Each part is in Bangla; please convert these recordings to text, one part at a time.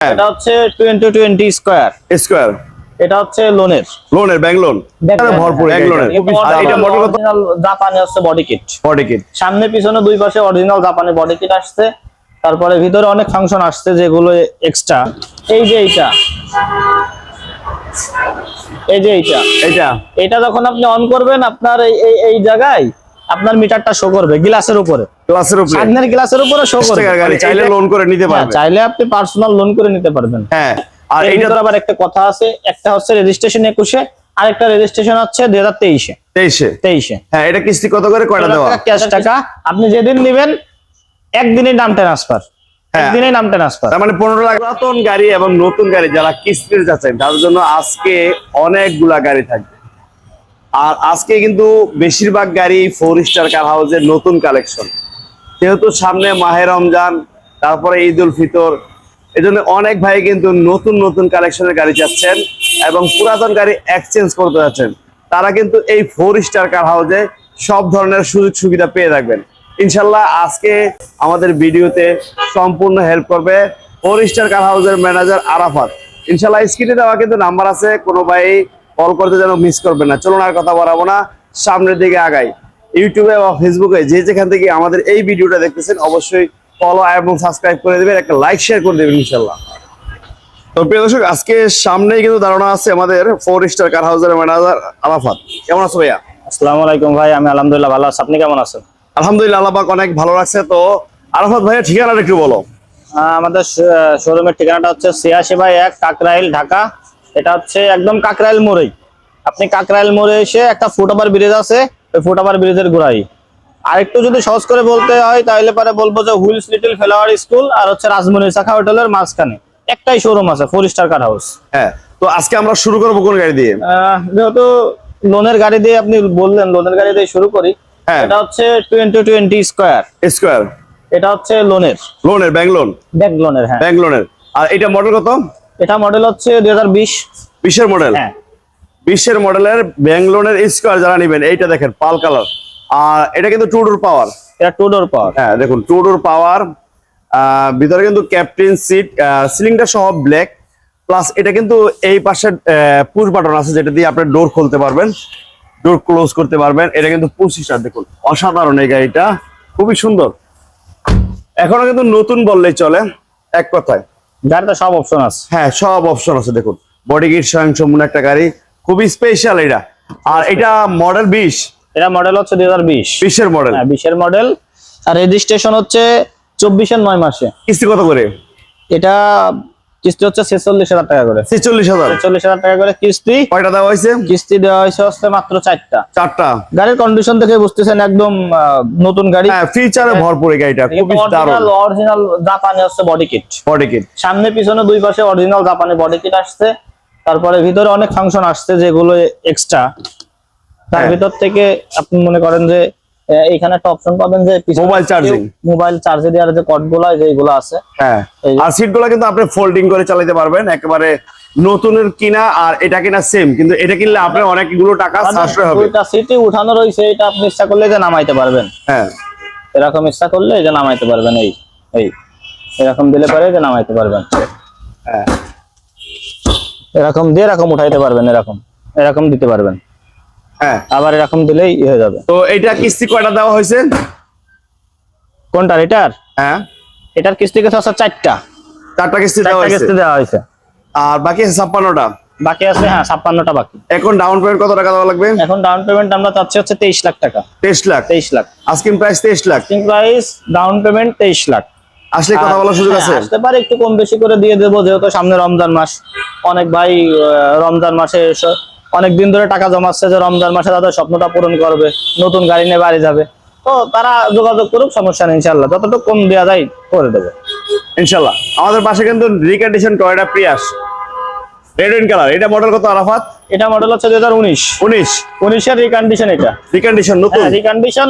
এটা হচ্ছে টোয়েন্টি টোয়েন্টি স্কোয়ার স্কোয়ার এটা হচ্ছে লোনের লোনের ব্যাংক লোন ভরপুর ব্যাংক লোনের এটা মডেল কত? জাপানি হচ্ছে বডি কিট বডি কিট সামনে পিছনে দুই পাশে অরিজিনাল জাপানি বডি কিট আসছে। তারপরে ভিতরে অনেক ফাংশন আসছে যেগুলো এক্সট্রা এই যে এইটা। এই যে এইটা। এটা এটা যখন আপনি অন করবেন আপনার এই এই জায়গায় আপনার মিটারটা শো করবে গ্লাসের উপরে। উপরে। সামনের গ্লাসের উপরে শো করবে। গাড়ি চাইলে লোন করে নিতে হ্যাঁ, চাইলে আপনি পার্সোনাল লোন করে নিতে পারবেন। হ্যাঁ আর এইটার আবার একটা কথা আছে একটা হচ্ছে রেজিস্ট্রেশন একুশে আর একটা রেজিস্ট্রেশন হচ্ছে দুই হাজার তেইশে। তেইশে? তেইশে। হ্যাঁ এটা কিস্তি কত করে কয়টা দেওয়া? ক্যাশ টাকা। আপনি যেদিন নেবেন একদিনই নাম ট্রান্সফার হ্যাঁ। একদিনই নাম ট্রান্সফার মানে পনেরো লাখ পুরাতন গাড়ি এবং নতুন গাড়ি যারা কিস্তিতে যাচ্ছেন তার জন্য আজকে অনেকগুলা গাড়ি থাকবে। আর আজকে কিন্তু বেশিরভাগ গাড়ি ফোর স্টার কার হাউসের নতুন কালেকশন যেহেতু সামনে মাহে রমজান, তারপরে ঈদ উল ফিতর এই জন্য অনেক ভাই কিন্তু নতুন নতুন কালেকশনের গাড়ি চাচ্ছেন এবং পুরাতন গাড়ি এক্সচেঞ্জ করতে যাচ্ছেন। তারা কিন্তু এই ফোর স্টার কার হাউসে সব ধরনের সুযোগ সুবিধা পেয়ে থাকবেন। ইনশাল্লাহ আজকে আমাদের ভিডিওতে সম্পূর্ণ হেল্প করবে ফোর স্টার কার হাউসের ম্যানেজার আরাফাত। ইনশাল্লাহ স্ক্রিনে দেওয়া কিন্তু নাম্বার আছে, কোনো ভাই কল করতে যেন মিস করবেন না। চলুন আর কথা বাড়াবো না। সামনের দিকে আগাই। ইউটিউবে বা ফেসবুকে যে যেখান থেকে আমাদের এই ভিডিওটা দেখতেছেন অবশ্যই ফলো এবং সাবস্ক্রাইব করে দেবেন একটা লাইক শেয়ার করে দেবেন ইনশাল্লাহ তো প্রিয় দর্শক আজকে সামনেই কিন্তু ধারণা আছে আমাদের ফোর স্টার কার হাউসের ম্যানেজার আরাফাত। কেমন আছো ভাইয়া? আসসালামু আলাইকুম ভাই আমি আলহামদুলিল্লাহ ভালো আছি। আপনি কেমন আছেন? আলহামদুলিল্লাহ আল্লাহ অনেক ভালো লাগছে তো আরাফাত ভাইয়া ঠিকানাটা একটু বলো। আমাদের শোরুমের ঠিকানাটা হচ্ছে ছিয়াশি বাই এক কাকরাইল ঢাকা। এটা হচ্ছে একদম কাকরাইল মোড়েই। আপনি কাকরাইল মোড়ে এসে একটা ফুটওভার ব্রিজ আছে ওই ফুটওভার ব্রিজের আর একটু যদি সহজ করে বলতে হয় তাহলে পরে বলব যে হুইলস লিটল ফ্লাওয়ার স্কুল আর হচ্ছে রাজমণি শাখা হোটেলের মাঝখানে। একটাই শোরুম আছে ফোর স্টার কার হাউস হ্যাঁ তো আজকে আমরা শুরু করব কোন গাড়ি দিয়ে? যেহেতু লোনের গাড়ি দিয়ে আপনি বললেন লোনের গাড়ি দিয়ে শুরু করি। হ্যাঁ। এটা হচ্ছে টোয়েন্টি টোয়েন্টি স্কোয়ার স্কোয়ার এটা হচ্ছে লোনের লোনের ব্যাংক লোন ব্যাংক লোনের হ্যাঁ। ব্যাংক লোনের আর এটা মডেল কত? এটা মডেল হচ্ছে দুই হাজার বিশ। বিশের মডেল হ্যাঁ। বিশের মডেলের ব্যাংক লোনের স্কোয়ার যারা নেবেন এইটা দেখেন পাল কালার। আর এটা কিন্তু টু ডোর পাওয়ার এটা টু ডোর পাওয়ার হ্যাঁ দেখুন টু ডোর পাওয়ার ভিতরে কিন্তু ক্যাপ্টেন সিট সিলিংটা সহ ব্ল্যাক প্লাস এটা কিন্তু এই পাশে পুশ বাটন আছে যেটা দিয়ে আপনি ডোর খুলতে পারবেন ডোর ক্লোজ করতে পারবেন। এটা কিন্তু পঁচিশটা দেখুন অসাধারণ এই গাড়িটা খুবই সুন্দর। এখনও কিন্তু নতুন বললেই চলে এক কথায়। গাড়িতে সব অপশন আছে। হ্যাঁ সব অপশন আছে দেখুন। বডি কিট স্বয়ংসম্পূর্ণ একটা গাড়ি। খুবই স্পেশাল এটা। আর এটা মডেল বিশ। এটা মডেল হচ্ছে দুই হাজার বিশ। বিশের মডেল হ্যাঁ বিশের মডেল আর রেজিস্ট্রেশন হচ্ছে চব্বিশের নয় মাসে। কিস্তি কত করে? এটা কিস্তি হচ্ছে ছেচল্লিশ হাজার টাকা করে। ছেচল্লিশ হাজার? ছেচল্লিশ হাজার টাকা করে কিস্তি। কয়টা দেওয়া হয়েছে? কিস্তি দেওয়া হয়েছে হচ্ছে মাত্র চারটা। চারটা? গাড়ির কন্ডিশন দেখে বুঝতেছেন একদম নতুন গাড়ি। হ্যাঁ ফিচারে ভরপুর এই গাড়িটা খুবই দারুণ। অরিজিনাল জাপানি হচ্ছে বডি কিট বডি কিট সামনে পিছনে দুই পাশে অরিজিনাল জাপানি বডি কিট আসছে। তারপরে ভিতরে অনেক ফাংশন আসছে যেগুলো এক্সট্রা তার হ্যাঁ। ভিতর থেকে আপনি মনে করেন যে আহ, এইখানে একটা অপশন পাবেন যে মোবাইল charging। মোবাইল চার্জে দেওয়ার যে কটগুলো যেগুলো আছে। হ্যাঁ আর সিটগুলো কিন্তু আপনি ফোল্ডিং করে চালাতে পারবেন একেবারে নতুনের কিনা আর এটা কিনা সেম কিন্তু এটা কিনলে আপনার অনেকগুলো টাকা সাশ্রয় হবে। দুইটা সিটি উঠানো রয়েছে এটা আপনি ইচ্ছা করলে যে নামাইতে পারবেন। হ্যাঁ। এরকম ইচ্ছা করলে যে নামাইতে পারবেন এই এই। এরকম দিলে পারে যে নামাইতে পারবেন। হ্যাঁ। এরকম দিয়ে এরকম উঠাইতে পারবেন এরকম। এরকম দিতে পারবেন। হ্যাঁ। আবার এরকম দিলেই হয়ে যাবে। তো এটা কিস্তি কয়টা দেওয়া হয়েছে? কোনটার এটার? হ্যাঁ। এটার কিস্তি গেছে হচ্ছে চারটা। চারটা কিস্তি দেওয়া হয়েছে। কিস্তি দেওয়া হয়েছে। আর বাকি আছে ছাপ্পান্নটা? বাকি আছে হ্যাঁ ছাপ্পান্নটা বাকি। এখন ডাউন পেমেন্ট কত টাকা দেওয়া লাগবে? এখন ডাউন পেমেন্ট আমরা চাচ্ছি হচ্ছে তেইশ লাখ টাকা। তেইশ লাখ? তেইশ লাখ। আস্কিং প্রাইস তেইশ lakh? Asking price down payment তেইশ লাখ। আসলে কথা বলার সুযোগ হ্যাঁ, আছে? আসতে পারে একটু কম বেশি করে দিয়ে দেবো যেহেতু সামনে রমজান মাস। অনেক ভাই রমজান মাসে এসে অনেক দিন ধরে টাকা জমাচ্ছে যে রমজান মাসে তাদের স্বপ্নটা পূরণ করবে নতুন গাড়ি নিয়ে বাড়ি যাবে। তো তারা যোগাযোগ করুক সমস্যা নেই ইনশাল্লাহ যতটুকু কম দেওয়া যায় করে দেবো। ইনশাল্লাহ আমাদের পাশে কিন্তু recondition Toyota Prius red and colour এটা মডেল কত আরাফাত? এটা মডেল হচ্ছে রিকন্ডিশন এটা। রিকন্ডিশন নতুন? হ্যাঁ রিকন্ডিশন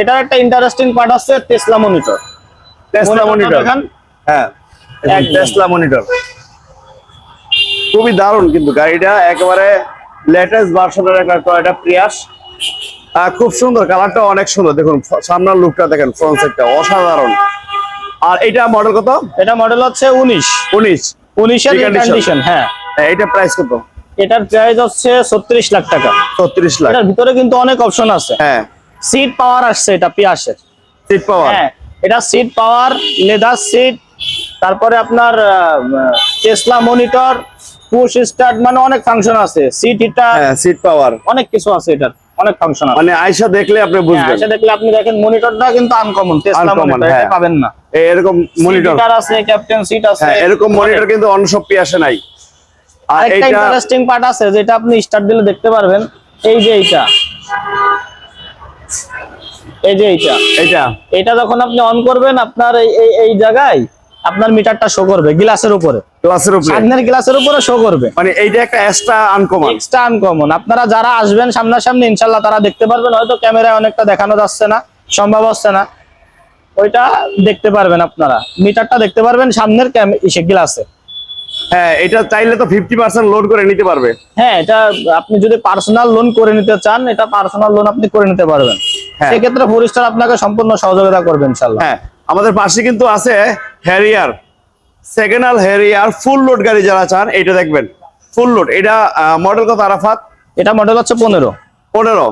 এটার একটা ইন্টারেস্টিং পার্ট আছে টেসলা মনিটর টেসলা মনিটর হ্যাঁ। টেসলা মনিটর খুবই দারুণ কিন্তু গাড়িটা। একেবারে লেটেস্ট ভার্সনের একটা টয়টা প্রিয়াস খুব সুন্দর কালারটা অনেক সুন্দর। দেখুন সামনের লুকটা দেখেন ফ্রন্ট সাইডটা অসাধারণ। আর এটা মডেল কত? এটা মডেল হচ্ছে উনিশ। উনিশ। উনিশের Recondition। কন্ডিশন হ্যাঁ। হ্যাঁ, এটা প্রাইস কত? এটার প্রাইস হচ্ছে ছত্রিশ লাখ টাকা। ছত্রিশ লাখ। এটার ভিতরে কিন্তু অনেক অপশন আছে। হ্যাঁ। সিট পাওয়ার আসছে এটা পিয়াসের সিট পাওয়ার হ্যাঁ এটা সিট পাওয়ার লেদার সিট তারপরে আপনার টেসলা মনিটর পুশ স্টার্ট মানে অনেক ফাংশন আছে। সিট হিটার হ্যাঁ সিট পাওয়ার অনেক কিছু আছে এটার। অনেক ফাংশন আছে। মানে আয়সা দেখলে আপনি হ্যাঁ, বুঝবেন। এসে দেখলে আপনি দেখেন মনিটরটা কিন্তু আনকমন টেসলা মনিটর এটা হ্যাঁ। পাবেন না। এরকম মনিটর আছে ক্যাপ্টেন সিট আছে। হ্যাঁ এরকম মনিটর কিন্তু অন্য সব আসে নাই। আর এটা ইন্টারেস্টিং পার্ট আছে যেটা আপনি স্টার্ট দিলে দেখতে পারবেন। এই যে এইটা। এই যে এইটা। এটা এটা যখন আপনি অন করবেন আপনার এই এই জায়গায় আপনার মিটারটা শো করবে গ্লাসের উপরে। ক্লাসের উপরে। সামনের গ্লাসের উপরে শো করবে। মানে এইটা একটা এক্সট্রা আনকমন এক্সট্রা আনকমন আপনারা যারা আসবেন সামনাসামনি ইনশাল্লাহ তারা দেখতে পারবেন। হয়তো ক্যামেরায় অনেকটা দেখানো যাচ্ছে না সম্ভব হচ্ছে না। ওইটা দেখতে পারবেন আপনারা। মিটারটা দেখতে পারবেন সামনের ইসে গ্লাসে। হ্যাঁ এটা চাইলে তো ফিফটি পার্সেন্ট লোড করে নিতে পারবে। হ্যাঁ এটা আপনি যদি পার্সোনাল লোন করে নিতে চান এটা পার্সোনাল লোন আপনি করে নিতে পারবেন। হ্যাঁ। সেক্ষেত্রে ফরিস্টার আপনাকে সম্পূর্ণ সহযোগিতা করবে ইনশাল্লাহ হ্যাঁ আমাদের পাশে কিন্তু আছে Harrier second hand Harrier full load গাড়ি যারা চান এটা দেখবেন। ফুল লোড এটা মডেল কত আরাফাত? এটা মডেল হচ্ছে পনেরো। পনেরো।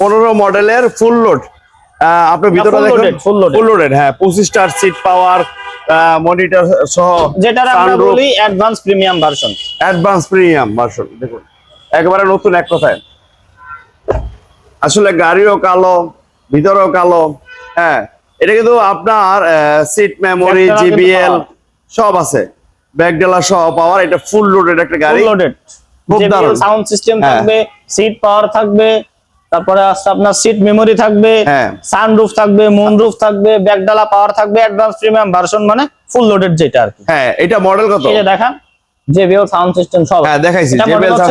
পনেরো মডেলের ফুল লোড আপনি ভিতরে দেখুন full loaded। ফুল লোডেড হ্যাঁ পঁচিশটার সিট পাওয়ার মনিটর সহ যেটার আমরা বলি advance premium version advance premium version দেখুন একেবারে নতুন এক কথায়। আসলে গাড়িও কালো ভিতরেও কালো হ্যাঁ এটা কিন্তু আপনার সিট মেমোরি জিবিএল সব আছে। ব্যাকডেলা সহ পাওয়ার এটা ফুল লোডেড একটা গাড়ি। Full loaded. সাউন্ড সিস্টেম হ্যাঁ। থাকবে সিট পাওয়ার থাকবে তারপরে আছে আপনার সিট মেমোরি থাকবে হ্যাঁ। সানরুফ থাকবে মুনরুফ থাকবে ব্যাকডালা পাওয়ার থাকবে অ্যাডভান্স প্রিমিয়াম ভার্সন মানে ফুল লোডেড যেটা আর কি। হ্যাঁ এটা মডেল কত? যে দেখান জেবিএল সাউন্ড সিস্টেম সব। হ্যাঁ, দেখাইছি, এটা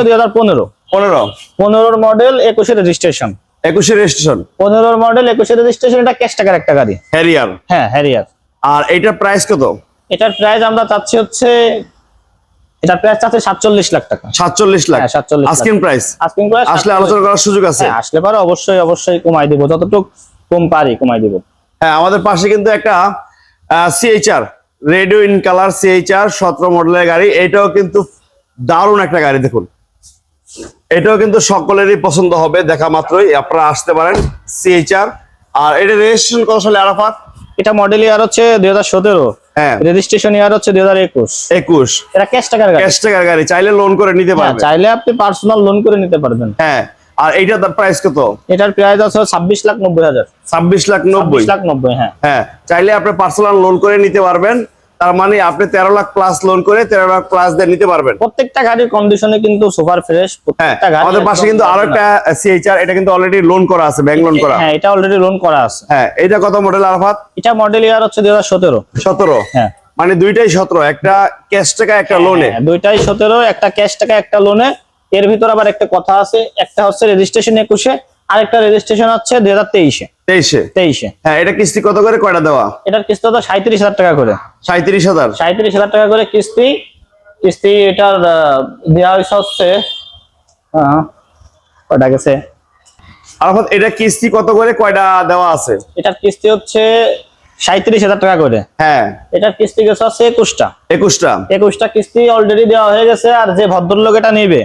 দুই হাজার পনেরো। পনেরো। পনেরোর মডেল একুশে রেজিস্ট্রেশন একুশে রেজিস্ট্রেশন পনেরোর মডেল একুশে রেজিস্ট্রেশন এটা ক্যাশ টাকার একটা গাড়ি। হ্যারিয়ার হ্যাঁ হ্যারিয়ার আর এটার প্রাইস কত? এটার প্রাইস আমরা চাচ্ছি হচ্ছে এটার প্রাইস চাচ্ছি সাতচল্লিশ লাখ টাকা। সাতচল্লিশ লাখ। হ্যাঁ, 47 আস্কিং প্রাইস আস্কিং প্রাইস আসলে আলোচনা করার সুযোগ আছে? হ্যাঁ আসলে পারে অবশ্যই অবশ্যই কমাই দিব। যতটুকু কম পারি কমাই দিব। হ্যাঁ আমাদের পাশে কিন্তু একটা CHR radio in colour CHR সতেরো মডেলের গাড়ি। এটাও কিন্তু দারুণ একটা গাড়ি দেখুন। এটাও কিন্তু সকলেরই পছন্দ হবে দেখা মাত্রই আপনারা আসতে পারেন সিএইচআর আর এটা রেজিস্ট্রেশন কত সালে আরাফাত? এটা মডেল ইয়ার হচ্ছে দুই হাজার সতেরো। হ্যাঁ। রেজিস্ট্রেশন ইয়ার হচ্ছে দুই হাজার একুশ। একুশ। এটা ক্যাশ টাকার গাড়ি। ক্যাশ টাকার গাড়ি চাইলে লোন করে নিতে হ্যাঁ, পারবেন। চাইলে আপনি পার্সোনাল লোন করে নিতে পারবেন। হ্যাঁ আর এইটার প্রাইস কত? এটার প্রাইস আছে ছাব্বিশ লাখ নব্বই হাজার। ছাব্বিশ লাখ নব্বই। লাখ নব্বই হ্যাঁ। হ্যাঁ চাইলে আপনি পার্সোনাল লোন করে নিতে পারবেন। তার মানে আপনি তেরো লাখ প্লাস লোন করে তেরো লাখ প্লাস দিয়ে নিতে পারবেন। প্রত্যেকটা গাড়ির কন্ডিশনে কিন্তু সুপার ফ্রেশ হ্যাঁ প্রত্যেকটা গাড়ি আমাদের পাশে কিন্তু আরও একটা সিএইচআর এটা কিন্তু অলরেডি লোন করা আছে ব্যাংক লোন করা। হ্যাঁ এটা অলরেডি লোন করা আছে। হ্যাঁ এটা কত মডেল আরাফাত? এটা মডেল ইয়ার হচ্ছে দুই হাজার সতেরো। সতেরো? হ্যাঁ। মানে দুইটাই সতেরো একটা ক্যাশ টাকা একটা লোনে হ্যাঁ, দুইটাই সতেরো একটা ক্যাশ টাকা একটা লোনে এর ভিতর আবার একটা কথা আছে একটা হচ্ছে রেজিস্ট্রেশন একুশে। আরেকটা রেজিস্ট্রেশন হচ্ছে দুই হাজার তেইশে। তেইশে? তেইশে। হ্যাঁ এটা কিস্তি কত করে কয়টা দেওয়া? এটার কিস্তি তো সাঁত্রিশ হাজার টাকা করে। সাঁত্রিশ হাজার? সাঁত্রিশ হাজার টাকা করে কিস্তি। কিস্তি এটার দেওয়া হয়েছে হচ্ছে কয়টা গেছে? আরাফাত এটা কিস্তি কত করে কয়টা দেওয়া আছে? এটার কিস্তি হচ্ছে সাঁত্রিশ হাজার টাকা করে। হ্যাঁ। এটার কিস্তি গেছে হচ্ছে একুশটা। একুশটা? একুশটা কিস্তি অলরেডি দেওয়া হয়ে গেছে আর যে ভদ্রলোক এটা নিবে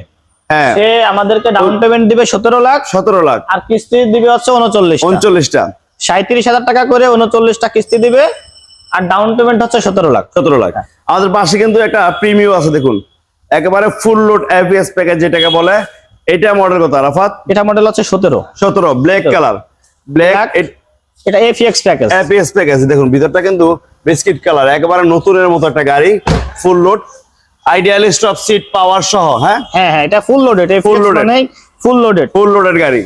সে আমাদেরকে ডাউন পেমেন্ট দিবে সতেরো লাখ। সতেরো লাখ। আর কিস্তি দিবে হচ্ছে উনচল্লিশ উনচল্লিশটা। সাঁত্রিশ হাজার টাকা করে উনচল্লিশটা কিস্তি দিবে আর ডাউন পেমেন্ট হচ্ছে সতেরো লাখ। সতেরো লাখ। আমাদের পাশে কিন্তু একটা প্রিমিয়াম আছে দেখুন। একেবারে ফুল লোড এপিএস প্যাকেজ যেটাকে বলে এটা মডেল কত আরাফাত? এটা মডেল হচ্ছে সতেরো। সতেরো ব্ল্যাক কালার ব্ল্যাক এটা এফিএক্স প্যাকেজ এপিএস প্যাকেজ দেখুন ভিতরটা কিন্তু বিস্কিট কালার একেবারে নতুনের মতো একটা গাড়ি full load ideally stop seat power সহ হ্যাঁ? হ্যাঁ হ্যাঁ এটা full loaded full loaded। Loaded full loaded full লোডের গাড়ি।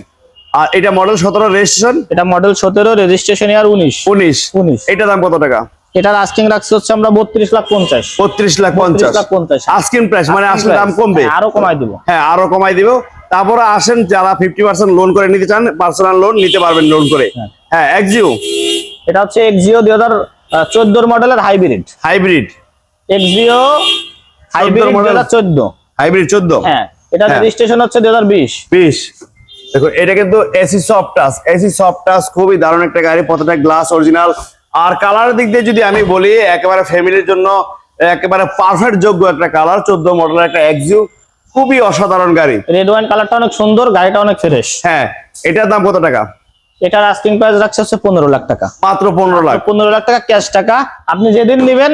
আর এটা মডেল সতেরো রেজিস্ট্রেশন এটা মডেল সতেরো রেজিস্ট্রেশন ইয়ার উনিশ। উনিশ। উনিশ। এটা দাম কত টাকা? এটার আস্কিং রাখছে হচ্ছে আমরা বত্রিশ লাখ পঞ্চাশ। বত্রিশ লাখ বত্রিশ পঞ্চাশ। লাখ পঞ্চাশ। আস্কিং প্রাইস মানে আসলে দাম কমবে। হ্যাঁ, আরও কমাই দিব। হ্যাঁ আরও কমাই দিব। তারপরে আসেন যারা ফিফটি পার্সেন্ট লোন করে নিতে চান পার্সোনাল লোন নিতে পারবেন লোন করে। হ্যাঁ। হ্যাঁ এক্সিও এটা হচ্ছে এক্সিও দুই হাজার চোদ্দোর মডেলের হাইব্রিড হাইব্রিড এক্সিও হাইব্রিড? হাজার চোদ্দ। হাইব্রিড চোদ্দ? হ্যাঁ এটা হ্যাঁ। রেজিস্ট্রেশন হচ্ছে দেখো এটা কিন্তু AC soft touch AC soft touch খুবই দারুণ একটা গাড়ি প্রত্যেকটা গ্লাস অরিজিনাল আর দিক দিয়ে যদি আমি বলি একেবারে ফ্যামিলির জন্য একেবারে পারফেক্ট যোগ্য একটা কালার চোদ্দ মডেলের একটা এক্সিউ খুবই অসাধারণ গাড়ি। রেড ওয়াইন কালারটা অনেক সুন্দর গাড়িটা অনেক ফ্রেশ হ্যাঁ এটার দাম কত টাকা? এটার আস্কিং প্রাইস রাখছে হচ্ছে পনেরো লাখ টাকা। মাত্র পনেরো লাখ। পনেরো লাখ টাকা ক্যাশ টাকা। আপনি যেদিন নেবেন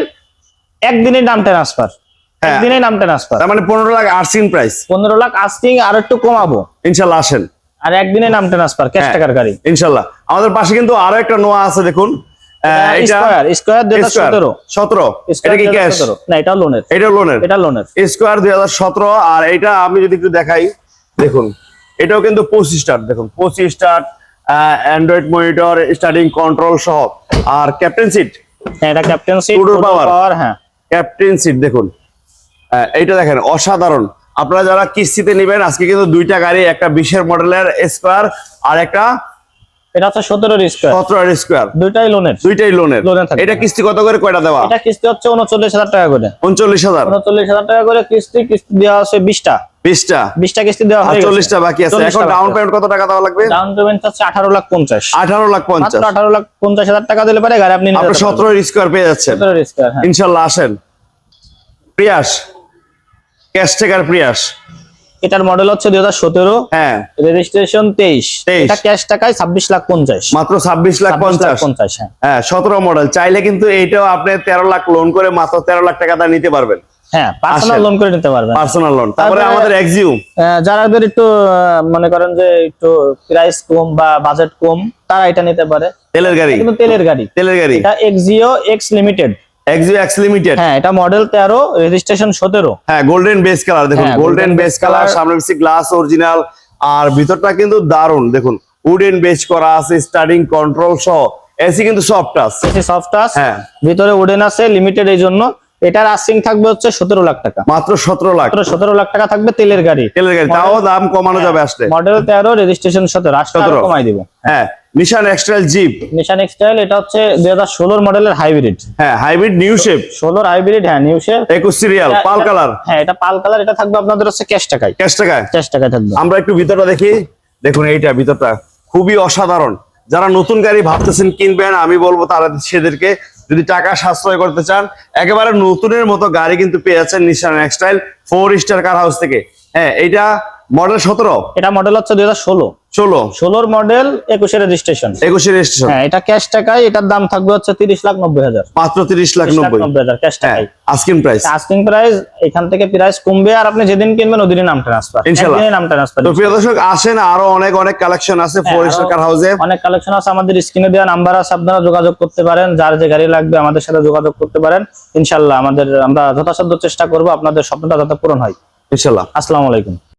একদিনে নাম ট্রান্সফার হ্যাঁ। একদিনে নাম ট্রান্সফার তার মানে পনেরো লাখ আর্সিং প্রাইস পনেরো লাখ আস্কিং আর একটু কমাবো। ইনশাল্লাহ আসেন। আর একদিনে নাম ট্রান্সফার ক্যাশ। টাকার গাড়ি। ইনশাল্লাহ। আমাদের পাশে কিন্তু আরও একটা নোয়া আছে দেখুন। স্কোয়ার স্কোয়ার দুই হাজার সতেরো। সতেরো। এটা কি ক্যাশ না এটা লোনের এটা লোনের এটা লোনের স্কোয়ার দুই হাজার সতেরো আর এটা আমি যদি একটু দেখাই দেখুন। এটাও কিন্তু পঁচিশ স্টার দেখুন। পঁচিশ star android monitor starting control সহ। আর ক্যাপ্টেন সিট হ্যাঁ এটা Tudor power। পাওয়ার হ্যাঁ। ক্যাপ্টেন সিট দেখুন। এইটা দেখেন অসাধারণ। আপনারা যারা কিস্তিতে নেবেন আজকে কিন্তু দুইটা গাড়ি একটা বিশের মডেলের স্কোয়ার আর একটা এটা হচ্ছে স্কোয়ার। দুইটাই লোনের দুইটাই লোনের। এটা কিস্তি কত করে কয়টা দেওয়া? এটা কিস্তি হচ্ছে উনচল্লিশ হাজার টাকা করে। উনচল্লিশ হাজার। উনচল্লিশ হাজার টাকা করে কিস্তি কিস্তি দেওয়া আছে বিশটা। বিশটা? বিশটা কিস্তি দেওয়া হয়ে চল্লিশটা বাকি আছে। এখন ডাউন পেমেন্ট কত টাকা দেওয়া লাগবে? ডাউন পেমেন্ট হচ্ছে আঠারো লাখ পঞ্চাশ। আঠারো লাখ পঞ্চাশ। আঠারো লাখ পঞ্চাশ হাজার টাকা দিলে পারে গাড়ি আপনি স্কোয়ার পেয়ে যাচ্ছেন। হ্যাঁ। ইনশাল্লাহ আসেন। Prius cash taker Prius. এটার মডেল হচ্ছে দুই হাজার সতেরো হ্যাঁ। রেজিস্ট্রেশন তেইশ। 23 এটা ক্যাশ টাকায় ছাব্বিশ লাখ পঞ্চাশ। মাত্র ছাব্বিশ লাখ 26 লাখ পঞ্চাশ। পঞ্চাশ হ্যাঁ। হ্যাঁ সতেরো মডেল চাইলে কিন্তু এইটাও আপনি তেরো লাখ লোন করে মাত্র তেরো লাখ টাকা দা নিতে পারবেন। হ্যাঁ পার্সোনাল। লোন করে নিতে পারবেন। পার্সোনাল লোন তারপরে আমাদের যারাদের একটু মনে করেন যে একটু প্রাইস কম বা বাজেট কম তারা এটা নিতে পারে। তেলের গাড়ি। কিন্তু তেলের গাড়ি। তেলের গাড়ি। এটা Axio X limited Axio X limited হ্যাঁ এটা মডেল তেরো রেজিস্ট্রেশন সতেরো। হ্যাঁ গোল্ডেন বেস কালার দেখুন হ্যাঁ, গোল্ডেন বেস কালার সামনে বেশি গ্লাস অরিজিনাল আর ভিতরটা কিন্তু দারুণ দেখুন উডেন বেস করা আছে স্টার্টিং কন্ট্রোল সহ এসি কিন্তু সফট টাচ সফট টাচ হ্যাঁ। ভিতরে উডেন আছে লিমিটেড এই জন্য। এটার আসিং থাকবে হচ্ছে সতেরো লাখ টাকা। মাত্র সতেরো লাখ। সতেরো লাখ টাকা থাকবে তেলের গাড়ি। তেলের গাড়ি তাও দাম কমানো যাবে আসলে। মডেল তেরো রেজিস্ট্রেশন সতেরো 17 কমাই দিব। হ্যাঁ নিশান এক্সট্রাল জিপ নিশান এক্সটাইল এটা হচ্ছে দুই হাজার ষোলোর মডেলের হাইব্রিড হ্যাঁ হাইব্রিড নিউ শেপ ষোলোর হাইব্রিড হ্যাঁ নিউ শেপ একুশ সিরিয়াল পাল কালার হ্যাঁ এটা পাল কালার এটা থাকবে আপনাদের হচ্ছে ক্যাশ টাকায়। ক্যাশ টাকায়? ক্যাশ টাকায় থাকবে। আমরা একটু ভিতরটা দেখি। দেখুন এইটা ভিতরটা। খুবই অসাধারণ। যারা নতুন গাড়ি ভাবতেছেন কিনবেন আমি বলব তারা সেদেরকে যদি টাকা সাশ্রয় করতে চান একেবারে নতুনের মতো গাড়ি কিন্তু পেয়ে যাচ্ছেন Nissan Xtrail four star car house থেকে। হ্যাঁ এইটা মডেল সতেরো। এটা মডেল হচ্ছে দুই হাজার ষোলো। ষোলো। ষোলোর মডেল একুশে রেজিস্ট্রেশন একুশে রেজিস্ট্রেশন হ্যাঁ এটা ক্যাশ টাকায় এটার দাম থাকবে হচ্ছে তিরিশ লাখ নব্বই হাজার। মাত্র তিরিশ লাখ নব্বই। হাজার ক্যাশ হ্যাঁ টাকায়। আস্কিং প্রাইস আস্কিং প্রাইস এখান থেকে প্রাইস কমবে আর আপনি যেদিন কিনবেন ওদিনই নাম ট্রান্সফার ইনশাল্লাহ। একদিনই নাম ট্রান্সফার তো প্রিয় দর্শক আসেন আরও অনেক অনেক কালেকশন আছে হ্যাঁ, ফোর স্টার হাউসে অনেক কালেকশন আছে আমাদের স্ক্রিনে দেওয়া নাম্বার আছে আপনারা যোগাযোগ করতে পারেন যার যে গাড়ি লাগবে আমাদের সাথে যোগাযোগ করতে পারেন। ইনশাল্লাহ আমাদের আমরা যথাসাধ্য চেষ্টা করব আপনাদের স্বপ্নটা যাতে পূরণ হয়। ইনশাল্লাহ আসসালামু আলাইকুম।